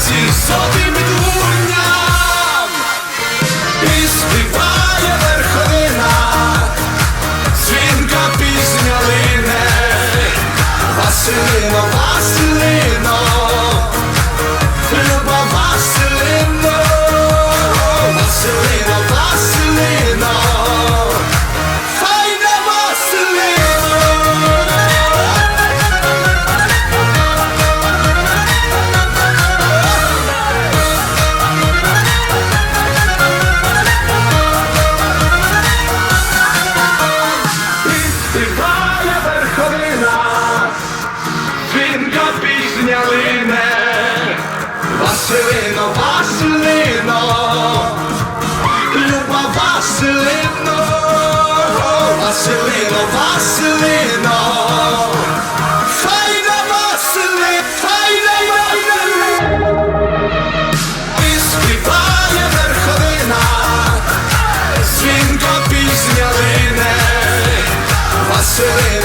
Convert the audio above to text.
серці сотим дуням. І співає верховина, дзвінка пісня лине, Василина, Василина. se ve